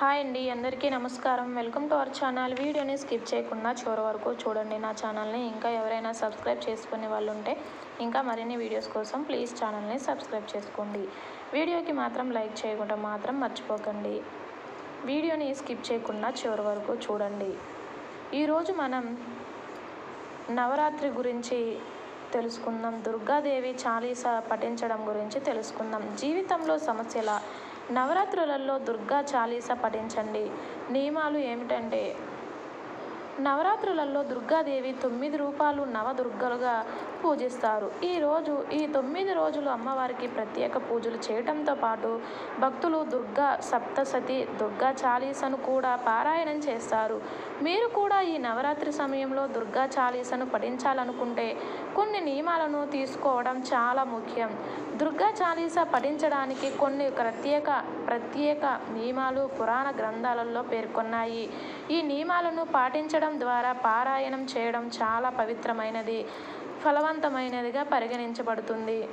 Hi అండి అందరికీ నమస్కారం. Welcome to our channel. వీడియోని స్కిప్ చేయకుండా చివరి వరకు చూడండి. నా ఛానల్ని ఇంకా ఎవరైనా సబ్స్క్రైబ్ చేసుకునే వాళ్ళు ఉంటే ఇంకా మరిన్ని వీడియోస్ కోసం ప్లీజ్ ఛానల్ని సబ్స్క్రైబ్ చేసుకోండి. వీడియోకి మాత్రం లైక్ చేయకుండా మాత్రం మర్చిపోకండి. వీడియోని స్కిప్ చేయకుండా చివరి వరకు చూడండి. ఈరోజు మనం నవరాత్రి గురించి తెలుసుకుందాం. దుర్గాదేవి చాలీస పఠించడం గురించి తెలుసుకుందాం. జీవితంలో సమస్యల నవరాత్రులలో దుర్గా చాలీసా పఠించండి. నియమాలు ఏమిటంటే నవరాత్రులలో దుర్గాదేవి తొమ్మిది రూపాలు నవదుర్గలుగా పూజిస్తారు. ఈరోజు ఈ తొమ్మిది రోజులు అమ్మవారికి ప్రత్యేక పూజలు చేయటంతో పాటు భక్తులు దుర్గా సప్తసతి దుర్గా చాలీసను కూడా పారాయణం చేస్తారు. మీరు కూడా ఈ నవరాత్రి సమయంలో దుర్గా చాలీసను పఠించాలనుకుంటే కొన్ని నియమాలను తీసుకోవడం చాలా ముఖ్యం. దుర్గా చాలీస పఠించడానికి కొన్ని ప్రత్యేక ప్రత్యేక నియమాలు పురాణ గ్రంథాలలో పేర్కొన్నాయి. ఈ నియమాలను పాటించడం ద్వారా పారాయణం చేయడం చాలా పవిత్రమైనది ఫలవంతమైనదిగా పరిగణించబడుతుంది.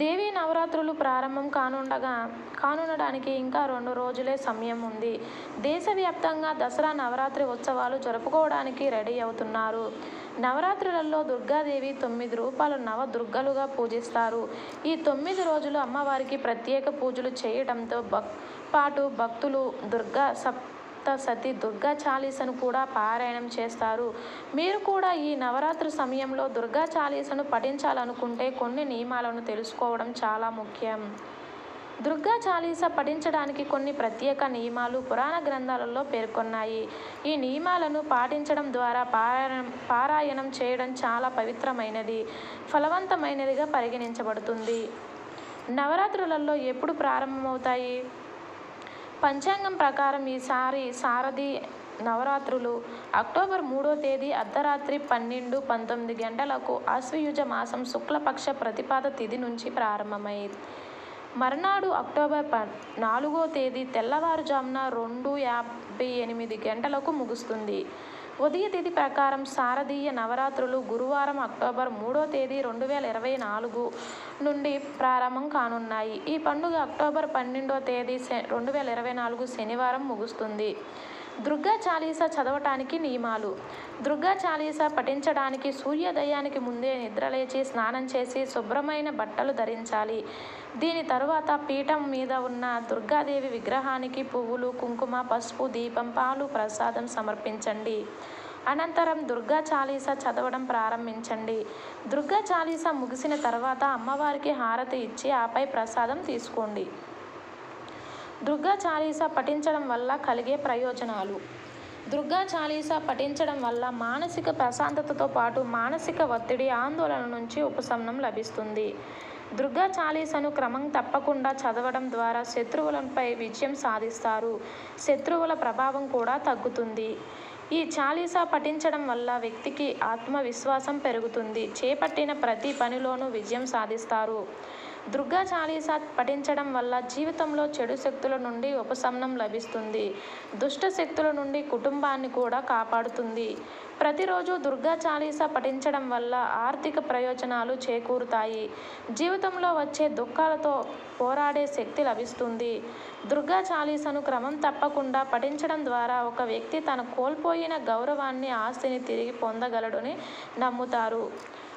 దేవీ నవరాత్రులు ప్రారంభం కానుండగా కానుండడానికి ఇంకా రెండు రోజులే సమయం ఉంది. దేశవ్యాప్తంగా దసరా నవరాత్రి ఉత్సవాలు జరుపుకోవడానికి రెడీ అవుతున్నారు. నవరాత్రులలో దుర్గాదేవి తొమ్మిది రూపాలు నవదుర్గలుగా పూజిస్తారు. ఈ తొమ్మిది రోజులు అమ్మవారికి ప్రత్యేక పూజలు చేయడంతో పాటు భక్తులు దుర్గా సప్ సతి దుర్గా చాలీసను కూడా పారాయణం చేస్తారు. మీరు కూడా ఈ నవరాత్రి సమయంలో దుర్గా చాలీసను పఠించాలనుకుంటే కొన్ని నియమాలను తెలుసుకోవడం చాలా ముఖ్యం. దుర్గా చాలీస పఠించడానికి కొన్ని ప్రత్యేక నియమాలు పురాణ గ్రంథాలలో పేర్కొన్నాయి. ఈ నియమాలను పాటించడం ద్వారా పారాయణం పారాయణం చేయడం చాలా పవిత్రమైనది ఫలవంతమైనదిగా పరిగణించబడుతుంది. నవరాత్రులలో ఎప్పుడు ప్రారంభమవుతాయి? పంచాంగం ప్రకారం ఈసారి సారథి నవరాత్రులు అక్టోబర్ మూడో తేదీ అర్ధరాత్రి పన్నెండు పంతొమ్మిది గంటలకు ఆశ్వయుజ మాసం శుక్లపక్ష ప్రతిపాద తిథి నుంచి ప్రారంభమైంది. మర్నాడు అక్టోబర్ ప నాలుగో తేదీ తెల్లవారుజామున రెండు యాభై ఎనిమిది గంటలకు ముగుస్తుంది. ఉదయ తిథి ప్రకారం శారదీయ నవరాత్రులు గురువారం అక్టోబర్ మూడో తేదీ రెండు వేల ఇరవై నాలుగు నుండి ప్రారంభం కానున్నాయి. ఈ పండుగ అక్టోబర్ పన్నెండో తేదీ రెండు వేల ఇరవై నాలుగు శనివారం ముగుస్తుంది. దుర్గా చాలీసా చదవటానికి నియమాలు. దుర్గా చాలీసా పఠించడానికి సూర్యోదయానికి ముందే నిద్రలేచి స్నానం చేసి శుభ్రమైన బట్టలు ధరించాలి. దీని తరువాత పీఠం మీద ఉన్న దుర్గాదేవి విగ్రహానికి పువ్వులు కుంకుమ పసుపు దీపం పాలు ప్రసాదం సమర్పించండి. అనంతరం దుర్గా చాలీస చదవడం ప్రారంభించండి. దుర్గా చాలీస ముగిసిన తర్వాత అమ్మవారికి హారతి ఇచ్చి ఆపై ప్రసాదం తీసుకోండి. దుర్గా చాలీసా పఠించడం వల్ల కలిగే ప్రయోజనాలు. దుర్గా చాలీస పఠించడం వల్ల మానసిక ప్రశాంతతతో పాటు మానసిక ఒత్తిడి ఆందోళన నుంచి ఉపశమనం లభిస్తుంది. దుర్గా చాలీసను క్రమం తప్పకుండా చదవడం ద్వారా శత్రువులపై విజయం సాధిస్తారు. శత్రువుల ప్రభావం కూడా తగ్గుతుంది. ఈ చాలీసా పఠించడం వల్ల వ్యక్తికి ఆత్మవిశ్వాసం పెరుగుతుంది. చేపట్టిన ప్రతి పనిలోనూ విజయం సాధిస్తారు. దుర్గా చాలీసా పఠించడం వల్ల జీవితంలో చెడు శక్తుల నుండి ఉపశమనం లభిస్తుంది. దుష్ట శక్తుల నుండి కుటుంబాన్ని కూడా కాపాడుతుంది. ప్రతిరోజు దుర్గా చాలీసా పఠించడం వల్ల ఆర్థిక ప్రయోజనాలు చేకూరుతాయి. జీవితంలో వచ్చే దుఃఖాలతో పోరాడే శక్తి లభిస్తుంది. దుర్గా చాలీసను క్రమం తప్పకుండా పఠించడం ద్వారా ఒక వ్యక్తి తన కోల్పోయిన గౌరవాన్ని ఆస్తిని తిరిగి పొందగలడని నమ్ముతారు.